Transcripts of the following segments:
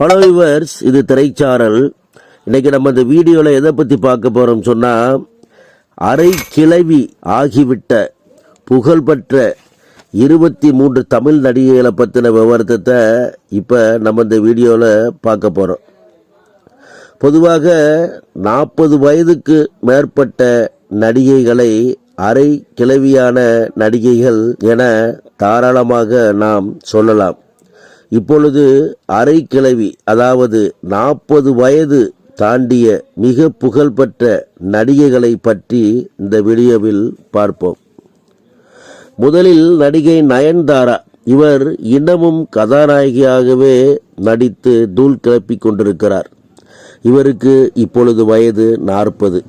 Hello viewers இது திரைச்சாரல். இன்றைக்கி நம்ம இந்த வீடியோவில் எதை பற்றி பார்க்க போகிறோம் சொன்னால் அரை கிளவி ஆகிவிட்ட புகழ்பெற்ற இருபத்தி மூன்று தமிழ் நடிகைகளை பற்றின விவரத்தை இப்போ நம்ம இந்த வீடியோவில் பார்க்க போகிறோம் பொதுவாக நாற்பது வயதுக்கு மேற்பட்ட நடிகைகளை அரை கிளவியான நடிகைகள் என தாராளமாக நாம் சொல்லலாம். இப்பொழுது அரை அதாவது நாற்பது வயது தாண்டிய மிக புகழ்பெற்ற நடிகைகளை பற்றி இந்த வீடியோவில் பார்ப்போம். முதலில் நடிகை நயன்தாரா. இவர் இன்னமும் கதாநாயகியாகவே நடித்து தூள் கிளப்பிக் கொண்டிருக்கிறார். இவருக்கு இப்பொழுது வயது நாற்பது.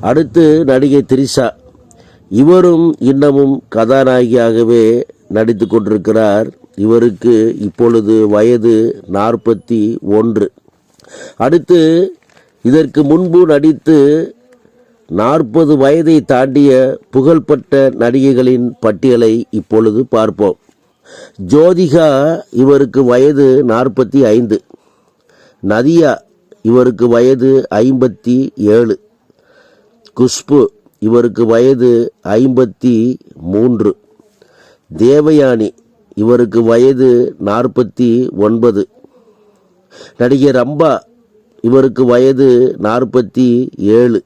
அடுத்து நடிகை திரிஷா. இவரும் இன்னமும் கதாநாயகியாகவே நடித்து கொண்டிருக்கிறார். இவருக்கு இப்பொழுது வயது நாற்பத்தி ஒன்று. அடுத்து இதற்கு முன்பு நடித்து நாற்பது வயதை தாண்டிய புகழ்பெற்ற நடிகைகளின் பட்டியலை இப்பொழுது பார்ப்போம். ஜோதிகா இவருக்கு வயது நாற்பத்தி ஐந்து. நதியா இவருக்கு வயது ஐம்பத்தி ஏழு. குஷ்பு இவருக்கு வயது ஐம்பத்தி மூன்று. தேவயானி இவருக்கு வயது நாற்பத்தி ஒன்பது. நடிகை அம்பா இவருக்கு வயது நாற்பத்தி ஏழு.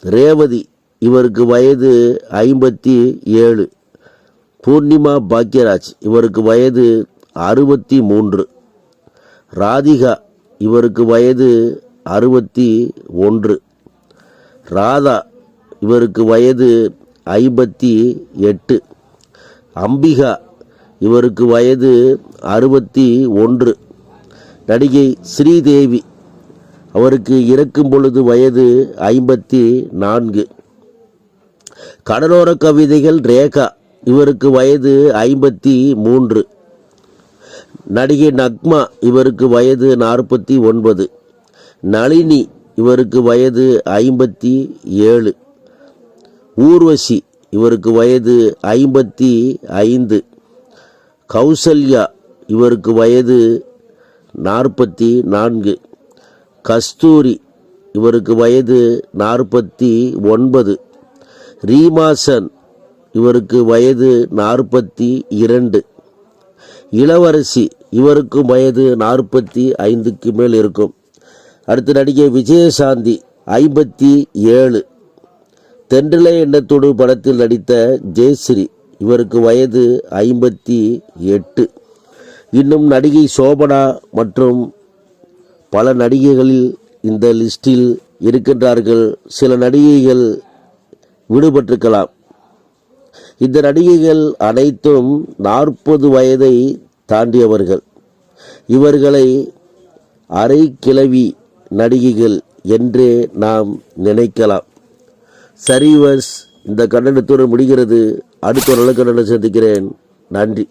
ரேவதி இவருக்கு வயது ஐம்பத்தி ஏழு. பூர்ணிமா பாக்யராஜ் இவருக்கு வயது அறுபத்தி மூன்று. ராதிகா இவருக்கு வயது அறுபத்தி ஒன்று. ராதா இவருக்கு வயது ஐம்பத்தி எட்டு. அம்பிகா இவருக்கு வயது அறுபத்தி ஒன்று. நடிகை ஸ்ரீதேவி அவருக்கு இறக்கும் பொழுது வயது ஐம்பத்தி நான்கு. கடலோர கவிதைகள் ரேகா இவருக்கு வயது ஐம்பத்தி மூன்று. நடிகை நக்மா இவருக்கு வயது நாற்பத்தி ஒன்பது. நளினி இவருக்கு வயது ஐம்பத்தி ஏழு. ஊர்வசி இவருக்கு வயது ஐம்பத்தி ஐந்து. கௌசல்யா இவருக்கு வயது நாற்பத்தி நான்கு. கஸ்தூரி இவருக்கு வயது நாற்பத்தி ஒன்பது. ரீமாசன் இவருக்கு வயது நாற்பத்தி இரண்டு. இளவரசி இவருக்கு வயது நாற்பத்தி ஐந்துக்கு மேல் இருக்கும். அடுத்து நடிகை விஜயசாந்தி ஐம்பத்தி ஏழு. தென்றலை எண்ணத்தோடு படத்தில் நடித்த ஜெயஸ்ரீ இவருக்கு வயது ஐம்பத்தி எட்டு. இன்னும் நடிகை சோபனா மற்றும் பல நடிகைகளில் இந்த லிஸ்டில் இருக்கின்றார்கள். சில நடிகைகள் விடுபட்டிருக்கலாம். இந்த நடிகைகள் அனைத்தும் நாற்பது வயதை தாண்டியவர்கள். இவர்களை அரை கிளவி நடிகைகள் என்றே நாம் நினைக்கலாம். சரிவர்ஸ் இந்த கண்டனத்துடன் முடிகிறது. அடுத்த ஒரு அளவுக்கு கண்டனம் சந்திக்கிறேன். நன்றி.